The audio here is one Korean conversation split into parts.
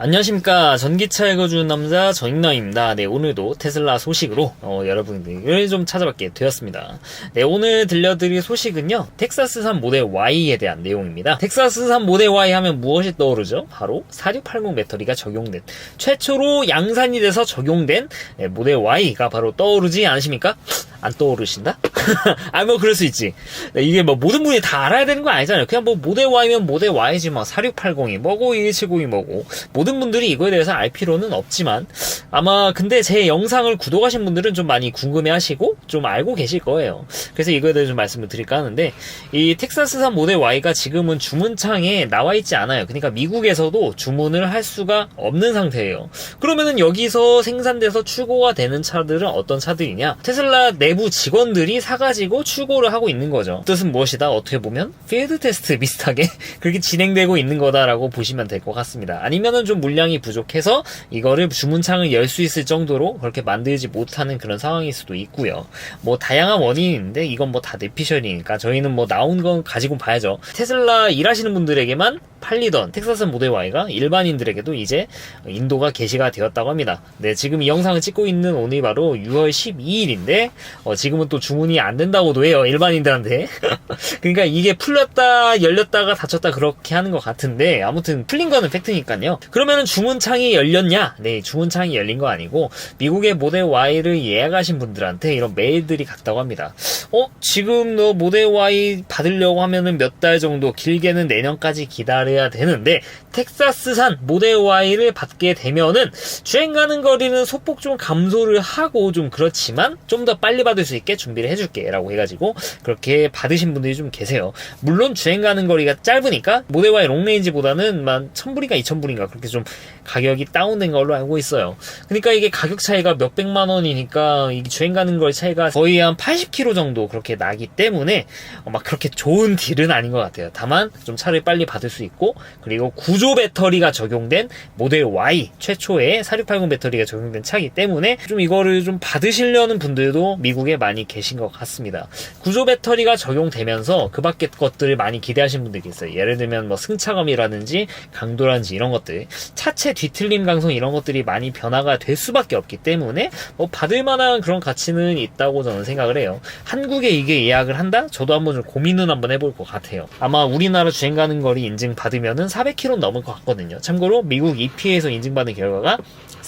안녕하십니까 전기차 읽어주는 남자 정익남입니다. 네 오늘도 테슬라 소식으로 어, 여러분들을 좀 찾아뵙게 되었습니다. 네 오늘 들려드릴 소식은요 텍사스산 모델 Y에 대한 내용입니다. 텍사스산 모델 Y 하면 무엇이 떠오르죠? 바로 4680 배터리가 적용된 최초로 양산이 돼서 적용된 네, 모델 Y가 바로 떠오르지 않으십니까? 안 떠오르신다? 아, 뭐, 그럴 수 있지. 네, 이게 뭐, 모든 분이 다 알아야 되는 거 아니잖아요. 그냥 뭐, 모델 Y면 모델 Y지, 뭐, 4680이 뭐고, 1170이 뭐고. 모든 분들이 이거에 대해서 알 필요는 없지만, 아마, 근데 제 영상을 구독하신 분들은 좀 많이 궁금해 하시고, 좀 알고 계실 거예요. 그래서 이거에 대해서 좀 말씀을 드릴까 하는데, 이 텍사스산 모델 Y가 지금은 주문창에 나와 있지 않아요. 그러니까 미국에서도 주문을 할 수가 없는 상태예요. 그러면은 여기서 생산돼서 출고가 되는 차들은 어떤 차들이냐? 테슬라 내부 직원들이 사가지고 출고를 하고 있는 거죠. 뜻은 무엇이다? 어떻게 보면 필드 테스트 비슷하게 그렇게 진행되고 있는 거다라고 보시면 될 것 같습니다. 아니면은 좀 물량이 부족해서 이거를 주문창을 열 수 있을 정도로 그렇게 만들지 못하는 그런 상황일 수도 있고요. 뭐 다양한 원인이 있는데 이건 뭐 다 내피셜이니까 저희는 뭐 나온 건 가지고 봐야죠. 테슬라 일하시는 분들에게만 팔리던 텍사스 모델 Y가 일반인들에게도 이제 인도가 게시가 되었다고 합니다. 네, 지금 이 영상을 찍고 있는 오늘 바로 6월 12일인데 어, 지금은 또 주문이 안 된다고도 해요 일반인들한테. 그러니까 이게 풀렸다 열렸다가 닫혔다 그렇게 하는 것 같은데 아무튼 풀린 거는 팩트니까요. 그 러면은 주문창이 열렸냐? 네, 주문창이 열린 거 아니고 미국의 모델 Y를 예약하신 분들한테 이런 메일들이 갔다고 합니다. 어, 지금 너 모델 Y 받으려고 하면은 몇 달 정도 길게는 내년까지 기다려야 되는데 텍사스산 모델 Y를 받게 되면은 주행 가는 거리는 소폭 좀 감소를 하고 좀 그렇지만 좀 더 빨리 받을 수 있게 준비를 해줄게 라고 해가지고 그렇게 받으신 분들이 좀 계세요. 물론 주행 가는 거리가 짧으니까 모델 Y 롱레인지보다는 만 1000불인가 2000불인가 그렇게 좀 가격이 다운된 걸로 알고 있어요. 그러니까 이게 가격 차이가 몇 백만 원이니까 이 주행 가는 거리 차이가 거의 한 80km 정도 그렇게 나기 때문에 어, 막 그렇게 좋은 딜은 아닌 것 같아요. 다만 좀 차를 빨리 받을 수 있고 그리고 구조 배터리가 적용된 모델 Y 최초의 4680 배터리가 적용된 차이기 때문에 좀 이거를 좀 받으시려는 분들도 미국에 많이 계신 것 같습니다. 구조 배터리가 적용되면서 그 밖의 것들을 많이 기대하신 분들이 있어요. 예를 들면 뭐 승차감이라든지 강도라든지 이런 것들, 차체 뒤틀림 강성 이런 것들이 많이 변화가 될 수밖에 없기 때문에 뭐 받을 만한 그런 가치는 있다고 저는 생각을 해요. 한국에 이게 예약을 한다? 저도 한번 좀 고민은 한번 해볼 것 같아요. 아마 우리나라 주행 가는 거리 인증 받으면은 400km 넘을 것 같거든요. 참고로 미국 EPA에서 인증받은 결과가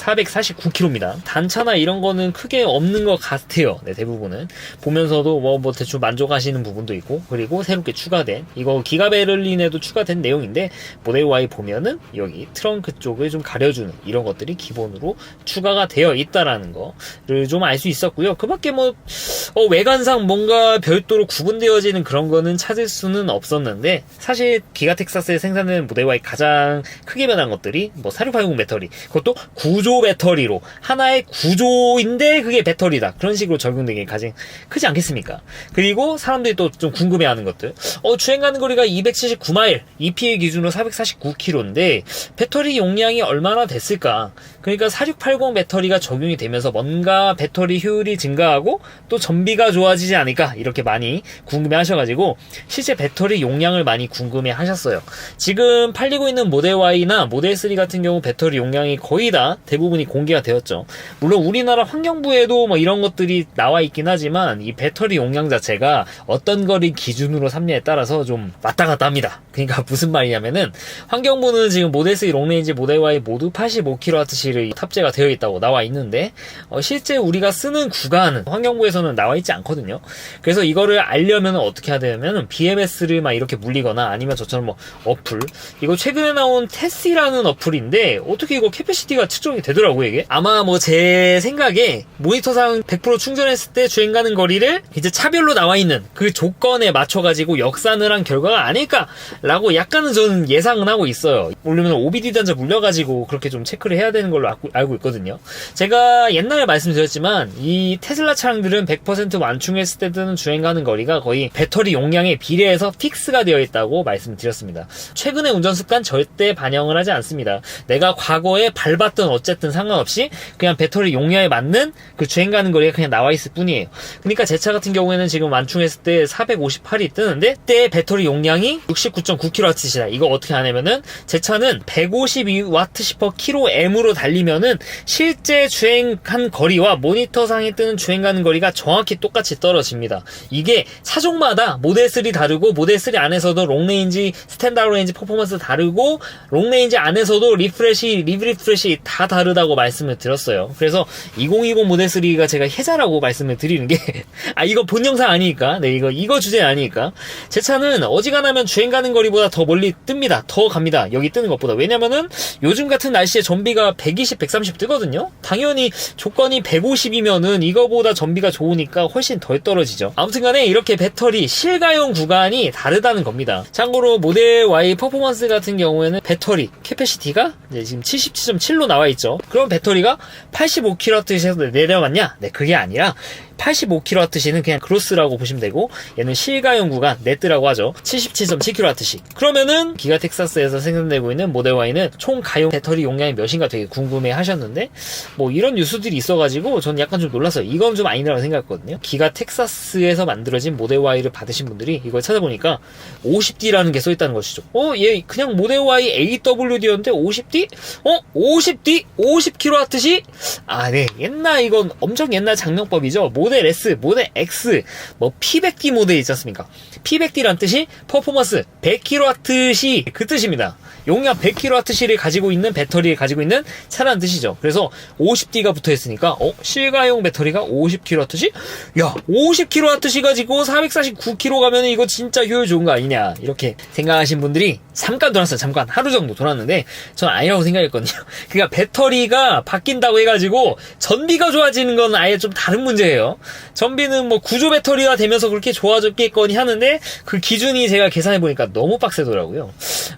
449km입니다. 단차나 이런 거는 크게 없는 것 같아요. 네, 대부분은. 보면서도 뭐, 뭐 대충 만족하시는 부분도 있고, 그리고 새롭게 추가된, 이거 기가 베를린에도 추가된 내용인데, 모델 Y 보면은 여기 트렁 크 쪽을 좀 가려주는 이런 것들이 기본으로 추가가 되어 있다라는 거를 좀 알 수 있었고요. 그 밖에 뭐, 어, 외관상 뭔가 별도로 구분되어지는 그런 거는 찾을 수는 없었는데, 사실 기가 텍사스에 생산되는 모델 Y 가장 크게 변한 것들이 뭐 4680 배터리, 그것도 구조 배터리로 하나의 구조인데 그게 배터리다 그런 식으로 적용된 게 가장 크지 않겠습니까? 그리고 사람들이 또 좀 궁금해하는 것들, 어 주행 가는 거리가 279마일, EPA 기준으로 449km인데 배터리 용량이 얼마나 됐을까? 그러니까 4680 배터리가 적용이 되면서 뭔가 배터리 효율이 증가하고 또 전비가 좋아지지 않을까 이렇게 많이 궁금해 하셔가지고 실제 배터리 용량을 많이 궁금해 하셨어요. 지금 팔리고 있는 모델 Y나 모델 3 같은 경우 배터리 용량이 거의 다 대부분이 공개가 되었죠. 물론 우리나라 환경부에도 뭐 이런 것들이 나와 있긴 하지만 이 배터리 용량 자체가 어떤 거리 기준으로 삼냐에 따라서 좀 왔다 갔다 합니다. 그러니까 무슨 말이냐면은 환경부는 지금 모델 3 롱레인지 모델 Y 모두 85kWh 를 탑재가 되어 있다고 나와 있는데 어, 실제 우리가 쓰는 구간은 환경부에서는 나와 있지 않거든요. 그래서 이거를 알려면 어떻게 해야 되냐면 BMS를 막 이렇게 물리거나 아니면 저처럼 뭐 어플 이거 최근에 나온 테스라는 어플인데 어떻게 이거 캐패시티가 측정이 되더라고요 이게 아마 뭐 제 생각에 모니터상 100% 충전했을 때 주행 가는 거리를 이제 차별로 나와 있는 그 조건에 맞춰 가지고 역산을 한 결과가 아닐까라고 약간은 저는 예상은 하고 있어요. 물론 OBD 단자 물려가지고 그렇게 좀 체크를 해야 되는 걸로 걸로 알고, 있거든요. 제가 옛날에 말씀드렸지만 이 테슬라 차량들은 100% 완충했을 때 드는 주행 가는 거리가 거의 배터리 용량에 비례해서 픽스가 되어 있다고 말씀드렸습니다. 최근의 운전 습관 절대 반영을 하지 않습니다. 내가 과거에 밟았던 어쨌든 상관없이 그냥 배터리 용량에 맞는 그 주행 가는 거리가 그냥 나와 있을 뿐이에요. 그러니까 제 차 같은 경우에는 지금 완충했을 때 458이 뜨는데 때 배터리 용량이 69.9kWh이다. 이거 어떻게 하냐면은 제 차는 152W per km으로 달 리면은 실제 주행한 거리와 모니터상에 뜨는 주행 가는 거리가 정확히 똑같이 떨어집니다. 이게 차종마다 모델 3 다르고 모델 3 안에서도 롱레인지, 스탠다드 레인지 퍼포먼스 다르고 롱레인지 안에서도 리프레시, 리브리프레시 다 다르다고 말씀을 드렸어요. 그래서 2020 모델 3가 제가 혜자라고 말씀을 드리는 게 아 이거 본 영상 아니니까 네 이거 이거 주제 아니니까 제 차는 어지간하면 주행 가는 거리보다 더 멀리 뜹니다. 더 갑니다. 여기 뜨는 것보다 왜냐면은 요즘 같은 날씨에 전비가 120, 130 뜨거든요. 당연히 조건이 150이면은 이거보다 전비가 좋으니까 훨씬 덜 떨어지죠. 아무튼 간에 이렇게 배터리 실가용 구간이 다르다는 겁니다. 참고로 모델 Y 퍼포먼스 같은 경우에는 배터리 캐패시티가 지금 77.7로 나와 있죠. 그럼 배터리가 85kWh에서 내려왔냐? 네, 그게 아니라 85kWh는 그냥 크로스라고 보시면 되고 얘는 실가용 구간 네트라고 하죠. 77.7kWh. 그러면은 기가 텍사스에서 생산되고 있는 모델 Y는 총 가용 배터리 용량이 몇인가 되게 궁금해 하셨는데 뭐 이런 뉴스들이 있어가지고 저는 약간 좀 놀랐어요. 이건 좀 아니라고 생각했거든요. 기가 텍사스에서 만들어진 모델 Y를 받으신 분들이 이걸 찾아보니까 50D라는 게 써있다는 것이죠. 어, 얘 그냥 모델 Y AWD였는데 50D? 어, 50D? 50kWh? 아, 네. 옛날 이건 엄청 옛날 장명법이죠. 모델 S, 모델 X, 뭐 P100D 모델 있지 않습니까? P100D란 뜻이 퍼포먼스 100kWh 그 뜻입니다. 용량 100kWh를 가지고 있는 배터리를 가지고 있는 차라는 뜻이죠. 그래서 50D가 붙어 있으니까 어, 실가용 배터리가 50kWh? 야, 50kWh 가지고 449km 가면 이거 진짜 효율 좋은 거 아니냐. 이렇게 생각하신 분들이 잠깐 돌았어요. 잠깐 하루 정도 돌았는데 전 아니라고 생각했거든요. 그러니까 배터리가 바뀐다고 해 가지고 전비가 좋아지는 건 아예 좀 다른 문제예요. 전비는 뭐 구조 배터리가 되면서 그렇게 좋아졌겠거니 하는데 그 기준이 제가 계산해 보니까 너무 빡세더라고요.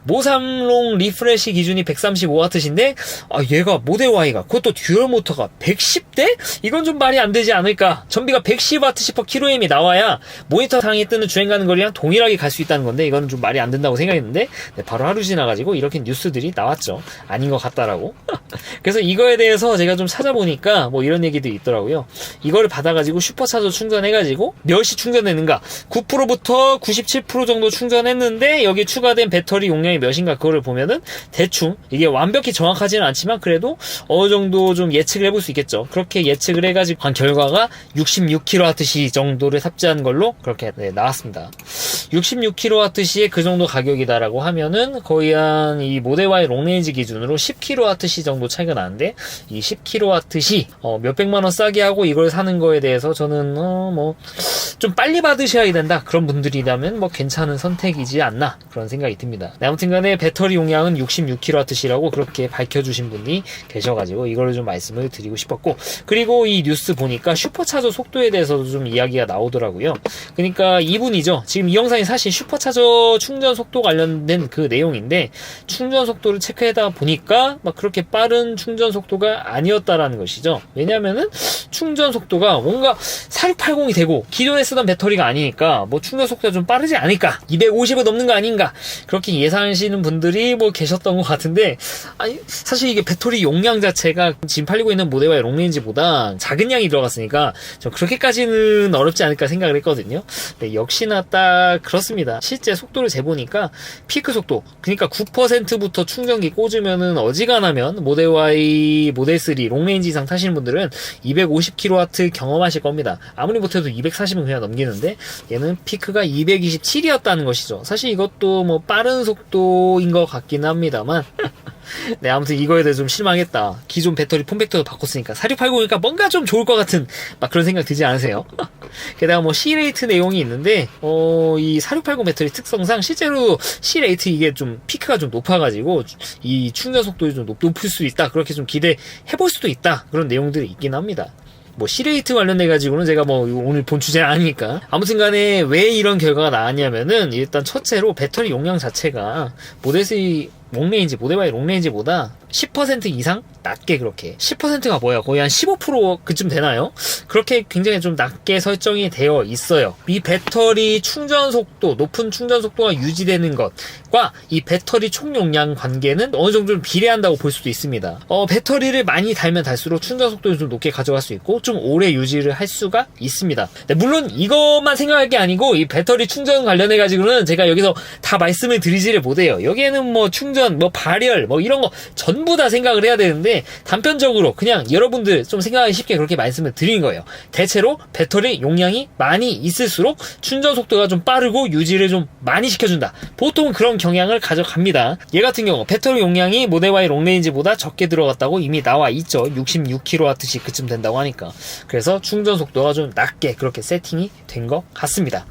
모삼롱 리프레시 기준이 135W인데 아 얘가 모델 Y가 그것도 듀얼 모터가 110대? 이건 좀 말이 안 되지 않을까? 전비가 110W per km이 나와야 모니터 상에 뜨는 주행 가는 거리랑 동일하게 갈 수 있다는 건데 이건 좀 말이 안 된다고 생각했는데 네, 바로 하루 지나가지고 이렇게 뉴스들이 나왔죠. 아닌 것 같다라고. 그래서 이거에 대해서 제가 좀 찾아보니까 뭐 이런 얘기들이 있더라고요. 이거를 받아가지고 슈퍼차저 충전해가지고 몇 시 충전되는가? 9%부터 97% 정도 충전했는데 여기 추가된 배터리 용량이 몇인가 그거를 보면은 대충 이게 완벽히 정확하지는 않지만 그래도 어느 정도 좀 예측을 해볼 수 있겠죠. 그렇게 예측을 해가지고 한 결과가 66kWh 정도를 탑재한 걸로 그렇게 네, 나왔습니다. 66kWh의 그 정도 가격이다라고 하면은 거의 한 이 모델 Y 롱레인지 기준으로 10kWh 정도 차이가 나는데 이 10kWh 어, 몇백만 원 싸게 하고 이걸 사는 거에 대해서 저는 어, 뭐좀 빨리 받으셔야 된다 그런 분들이라면 뭐 괜찮은 선택이지 않나 그런 생각이 듭니다. 네, 아무튼간에 배터리 용량은 66kWh라고 그렇게 밝혀주신 분이 계셔가지고 이거를 좀 말씀을 드리고 싶었고 그리고 이 뉴스 보니까 슈퍼차저 속도에 대해서도 좀 이야기가 나오더라고요. 그러니까 이분이죠. 지금 이 영상이 사실 슈퍼차저 충전 속도 관련된 그 내용인데 충전 속도를 체크하다 보니까 막 그렇게 빠른 충전 속도가 아니었다라는 것이죠. 왜냐면은 충전 속도가 뭔가 4680이 되고 기존에 쓰던 배터리가 아니니까 뭐 충전 속도가 좀 빠르지 않을까 250을 넘는 거 아닌가 그렇게 예상하시는 분들이 뭐 계셨던 것 같은데 아니 사실 이게 배터리 용량 자체가 지금 팔리고 있는 모델과의 롱레인지보다 작은 양이 들어갔으니까 저 그렇게까지는 어렵지 않을까 생각을 했거든요. 네, 역시나 딱 그렇습니다. 실제 속도를 재보니까 피크 속도 그러니까 9%부터 충전기 꽂으면은 어지간하면 모델 Y, 모델 3 롱레인지 이상 타시는 분들은 250kW 경험하실 겁니다. 아무리 못해도 240은 그냥 넘기는데 얘는 피크가 227이었다는 것이죠. 사실 이것도 뭐 빠른 속도인 것 같긴 합니다만 네, 아무튼 이거에 대해 좀 실망했다. 기존 배터리 폼팩터도 바꿨으니까 4680이니까 뭔가 좀 좋을 것 같은 막 그런 생각 들지 않으세요? 게다가 뭐 C레이트 내용이 있는데 어, 이 4680 배터리 특성상 실제로 C레이트 이게 좀 피크가 좀 높아가지고 이 충전 속도가 좀 높, 높을 수 있다. 그렇게 좀 기대해 볼 수도 있다. 그런 내용들이 있긴 합니다. 뭐 C레이트 관련돼 가지고는 제가 뭐 오늘 본 주제는 아니니까. 아무튼 간에 왜 이런 결과가 나왔냐면은 일단 첫째로 배터리 용량 자체가 모델 3 롱레인지 모델 Y 롱레인지보다 10% 이상 낮게 그렇게 10%가 뭐야 거의 한 15% 그쯤 되나요? 그렇게 굉장히 좀 낮게 설정이 되어 있어요. 이 배터리 충전 속도 높은 충전 속도가 유지되는 것과 이 배터리 총용량 관계는 어느 정도 좀 비례한다고 볼 수도 있습니다. 어, 배터리를 많이 달면 달수록 충전 속도를 좀 높게 가져갈 수 있고 좀 오래 유지를 할 수가 있습니다. 네, 물론 이것만 생각할 게 아니고 이 배터리 충전 관련해 가지고는 제가 여기서 다 말씀을 드리지를 못해요. 여기에는 뭐 충전, 뭐 발열, 뭐 이런 거전 부 다 생각을 해야 되는데 단편적으로 그냥 여러분들 좀 생각하기 쉽게 그렇게 말씀을 드린 거예요. 대체로 배터리 용량이 많이 있을수록 충전 속도가 좀 빠르고 유지를 좀 많이 시켜준다. 보통 그런 경향을 가져갑니다. 얘 같은 경우 배터리 용량이 모델 Y 롱레인지보다 적게 들어갔다고 이미 나와 있죠. 66kWh 그쯤 된다고 하니까. 그래서 충전 속도가 좀 낮게 그렇게 세팅이 된 것 같습니다.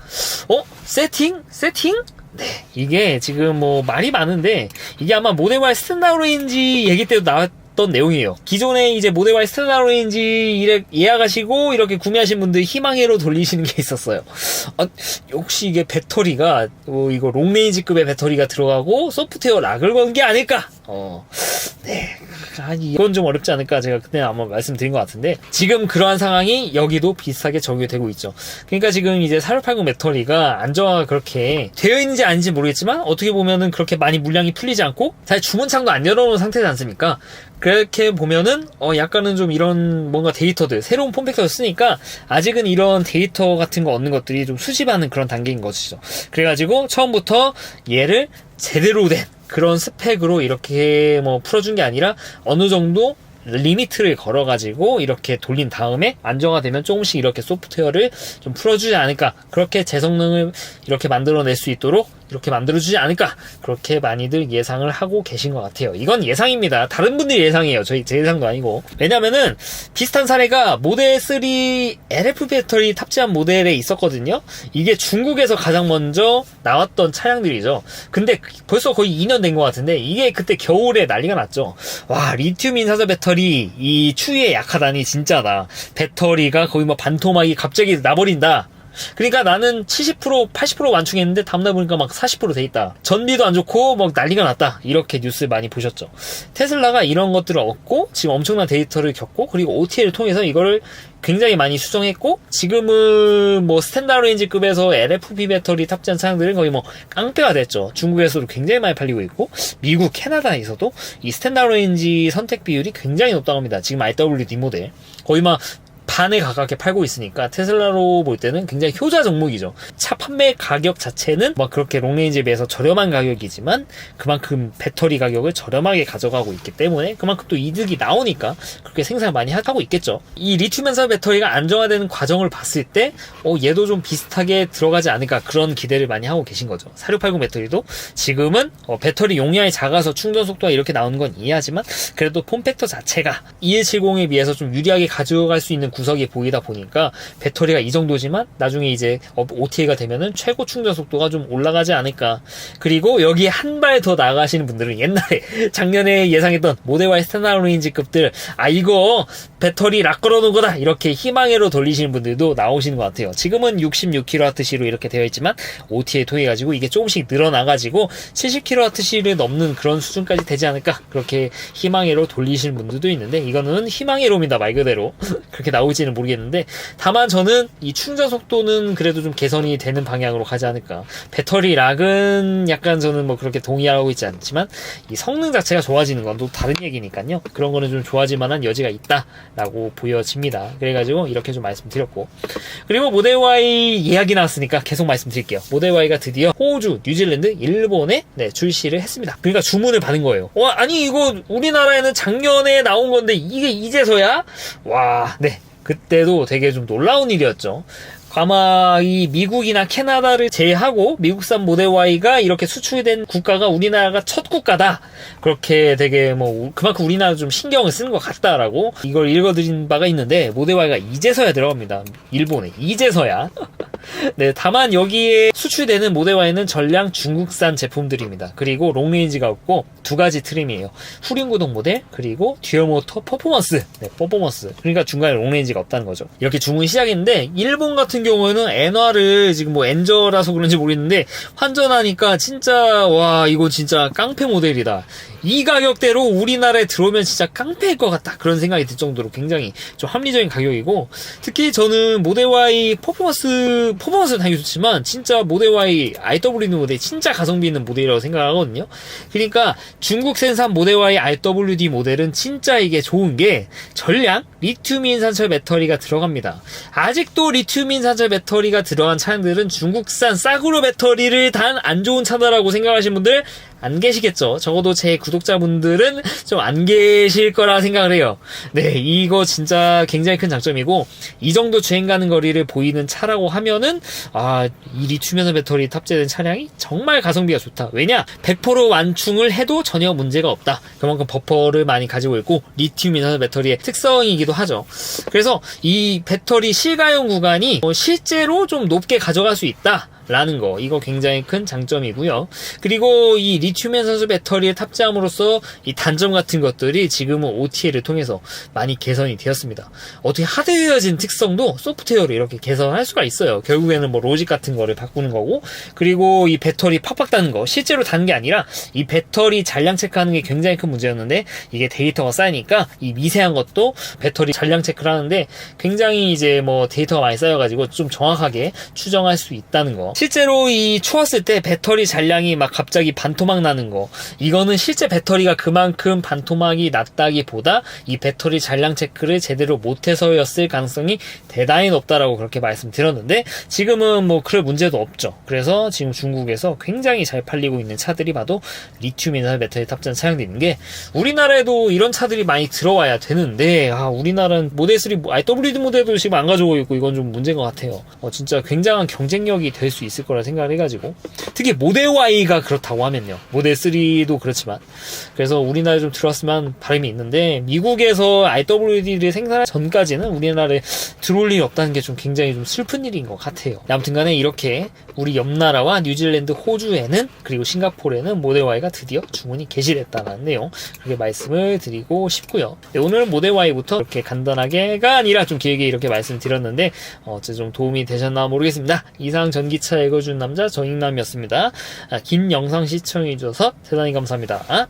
어? 세팅? 세팅? 네, 이게 지금 뭐 말이 많은데 이게 아마 모델 Y 스탠다드 레인지 얘기 때도 나왔 던 내용이에요. 기존에 이제 모델 Y 스탠다드 레인지 이래 예약하시고 이렇게 구매하신 분들 희망회로 돌리시는 게 있었어요. 아, 역시 이게 배터리가 어, 이거 롱레인지급의 배터리가 들어가고 소프트웨어 락을 건 게 아닐까? 어, 네. 이건 좀 어렵지 않을까 제가 그때 아마 말씀드린 것 같은데 지금 그러한 상황이 여기도 비슷하게 적용이 되고 있죠. 그러니까 지금 이제 4680 배터리가 안정화가 그렇게 되어 있는지 아닌지 모르겠지만 어떻게 보면은 그렇게 많이 물량이 풀리지 않고 사실 주문창도 안 열어놓은 상태지 않습니까? 그렇게 보면은 어 약간은 좀 이런 뭔가 데이터들 새로운 폼팩터를 쓰니까 아직은 이런 데이터 같은 거 얻는 것들이 좀 수집하는 그런 단계인 것이죠. 그래가지고 처음부터 얘를 제대로 된 그런 스펙으로 이렇게 뭐 풀어준 게 아니라 어느 정도 리미트를 걸어가지고 이렇게 돌린 다음에 안정화되면 조금씩 이렇게 소프트웨어를 좀 풀어주지 않을까. 그렇게 제 성능을 이렇게 만들어낼 수 있도록 이렇게 만들어주지 않을까. 그렇게 많이들 예상을 하고 계신 것 같아요. 이건 예상입니다. 다른 분들이 예상이에요. 저희 제 예상도 아니고. 왜냐면은 비슷한 사례가 모델 3 LF 배터리 탑재한 모델에 있었거든요. 이게 중국에서 가장 먼저 나왔던 차량들이죠. 근데 벌써 거의 2년 된 것 같은데 이게 그때 겨울에 난리가 났죠. 와 리튬 인산소 배터리 이 추위에 약하다니 진짜다. 배터리가 거의 뭐 반토막이 갑자기 나버린다 그러니까 나는 70% 80% 완충했는데 다음날 보니까 막 40%돼 있다. 전비도 안 좋고 막 난리가 났다. 이렇게 뉴스 많이 보셨죠. 테슬라가 이런 것들을 얻고 지금 엄청난 데이터를 겪고 그리고 OTA를 통해서 이거를 굉장히 많이 수정했고 지금은 뭐 스탠다드 레인지급에서 LFP 배터리 탑재한 차량들은 거의 뭐 깡패가 됐죠. 중국에서도 굉장히 많이 팔리고 있고 미국, 캐나다에서도 이 스탠다드 레인지 선택 비율이 굉장히 높다고 합니다. 지금 IWD 모델 거의 막 반에 가깝게 팔고 있으니까 테슬라로 볼 때는 굉장히 효자 종목이죠. 차 판매 가격 자체는 막 그렇게 롱레인지에 비해서 저렴한 가격이지만 그만큼 배터리 가격을 저렴하게 가져가고 있기 때문에 그만큼 또 이득이 나오니까 그렇게 생산을 많이 하고 있겠죠. 이 리튬 연산 배터리가 안정화되는 과정을 봤을 때 어, 얘도 좀 비슷하게 들어가지 않을까 그런 기대를 많이 하고 계신 거죠. 4680 배터리도 지금은 어, 배터리 용량이 작아서 충전 속도가 이렇게 나오는 건 이해하지만 그래도 폼팩터 자체가 2170에 비해서 좀 유리하게 가져갈 수 있는 구 석이 보이다 보니까 배터리가 이 정도지만 나중에 이제 OTA가 되면은 최고 충전 속도가 좀 올라가지 않을까. 그리고 여기 한 발 더 나가시는 분들은 옛날에 작년에 예상했던 모델 Y 스탠다드 레인지급들 아 이거 배터리 락 걸어놓은 거다 이렇게 희망회로 돌리시는 분들도 나오시는 것 같아요. 지금은 66kWh로 이렇게 되어 있지만 OTA 통해 가지고 이게 조금씩 늘어나가지고 70kWh를 넘는 그런 수준까지 되지 않을까 그렇게 희망회로 돌리시는 분들도 있는데 이거는 희망회로입니다 말 그대로 그렇게 나 올지는 모르겠는데 다만 저는 이 충전 속도는 그래도 좀 개선이 되는 방향으로 가지 않을까. 배터리 락은 약간 저는 뭐 그렇게 동의하고 있지 않지만 이 성능 자체가 좋아지는 건 또 다른 얘기니까요. 그런 거는 좀 좋아질 만한 여지가 있다라고 보여집니다. 그래가지고 이렇게 좀 말씀드렸고. 그리고 모델 Y 이야기 나왔으니까 계속 말씀드릴게요. 모델 Y가 드디어 호주, 뉴질랜드, 일본에 네, 출시를 했습니다. 그러니까 주문을 받은 거예요. 와 아니 이거 우리나라에는 작년에 나온 건데 이게 이제서야? 와 네. 그때도 되게 좀 놀라운 일이었죠. 아마 이 미국이나 캐나다를 제외하고 미국산 모델 Y가 이렇게 수출된 국가가 우리나라가 첫 국가다. 그렇게 되게 뭐 그만큼 우리나라 좀 신경을 쓰는 것 같다라고 이걸 읽어드린 바가 있는데 모델 Y가 이제서야 들어갑니다. 일본에 이제서야. 네, 다만 여기에 수출되는 모델 Y는 전량 중국산 제품들입니다. 그리고 롱레인지가 없고 두 가지 트림이에요. 후륜 구동 모델 그리고 듀얼 모터 퍼포먼스. 네, 퍼포먼스. 그러니까 중간에 롱레인지가 없다는 거죠. 이렇게 주문이 시작했는데 일본 같은 경우에는 엔화를 지금 뭐 엔저라서 그런지 모르겠는데 환전하니까 진짜 와 이거 진짜 깡패 모델이다. 이 가격대로 우리나라에 들어오면 진짜 깡패일 것 같다. 그런 생각이 들 정도로 굉장히 좀 합리적인 가격이고, 특히 저는 모델 Y 퍼포먼스, 퍼포먼스는 당연히 좋지만, 진짜 모델 Y RWD 모델 진짜 가성비 있는 모델이라고 생각하거든요. 그러니까 중국 생산 모델 Y RWD 모델은 진짜 이게 좋은 게 전량 리튬인 산철 배터리가 들어갑니다. 아직도 리튬인 산철 배터리가 들어간 차량들은 중국산 싸구려 배터리를 단 안 좋은 차다라고 생각하시는 분들 안 계시겠죠. 적어도 제 구독자분들은 좀 안 계실 거라 생각을 해요. 네, 이거 진짜 굉장히 큰 장점이고 이 정도 주행 가는 거리를 보이는 차라고 하면은 아, 이 리튬이온 배터리 탑재된 차량이 정말 가성비가 좋다. 왜냐? 100% 완충을 해도 전혀 문제가 없다. 그만큼 버퍼를 많이 가지고 있고 리튬이온 배터리의 특성이기도 하죠. 그래서 이 배터리 실가용 구간이 어, 실제로 좀 높게 가져갈 수 있다. 라는 거 이거 굉장히 큰 장점이고요. 그리고 이 리튬이온 산소 배터리에 탑재함으로써 이 단점 같은 것들이 지금은 OTA를 통해서 많이 개선이 되었습니다. 어떻게 하드웨어진 특성도 소프트웨어로 이렇게 개선할 수가 있어요. 결국에는 뭐 로직 같은 거를 바꾸는 거고 그리고 이 배터리 팍팍 다는 거 실제로 다는 게 아니라 이 배터리 잔량 체크하는 게 굉장히 큰 문제였는데 이게 데이터가 쌓이니까 이 미세한 것도 배터리 잔량 체크를 하는데 굉장히 이제 뭐 데이터가 많이 쌓여가지고 좀 정확하게 추정할 수 있다는 거. 실제로 이 추웠을 때 배터리 잔량이 막 갑자기 반토막 나는 거 이거는 실제 배터리가 그만큼 반토막이 났다기보다 이 배터리 잔량 체크를 제대로 못해서였을 가능성이 대단히 높다라고 그렇게 말씀드렸는데 지금은 뭐 그럴 문제도 없죠. 그래서 지금 중국에서 굉장히 잘 팔리고 있는 차들이 봐도 리튬 이나 배터리 탑재한 차량들인 게 우리나라에도 이런 차들이 많이 들어와야 되는데 아 우리나라는 모델 3 RWD 모델도 지금 안 가져오고 있고 이건 좀 문제인 것 같아요. 어, 진짜 굉장한 경쟁력이 될 수 있을 거라 생각을 해가지고 특히 모델 Y가 그렇다고 하면요. 모델 3도 그렇지만 그래서 우리나라에 좀 들어왔으면 바람이 있는데 미국에서 RWD를 생산할 전까지는 우리나라에 들어올 일이 없다는 게 좀 굉장히 좀 슬픈 일인 것 같아요. 아무튼간에 이렇게 우리 옆나라와 뉴질랜드, 호주에는 그리고 싱가포르에는 모델 Y가 드디어 주문이 개시됐다는 내용 그렇게 말씀을 드리고 싶고요. 네, 오늘은 모델 Y부터 이렇게 간단하게가 아니라 좀 길게 이렇게 말씀드렸는데 어, 어째 좀 도움이 되셨나 모르겠습니다. 이상 전기차 읽어준 남자 정익남이었습니다. 아, 긴 영상 시청해주셔서 대단히 감사합니다.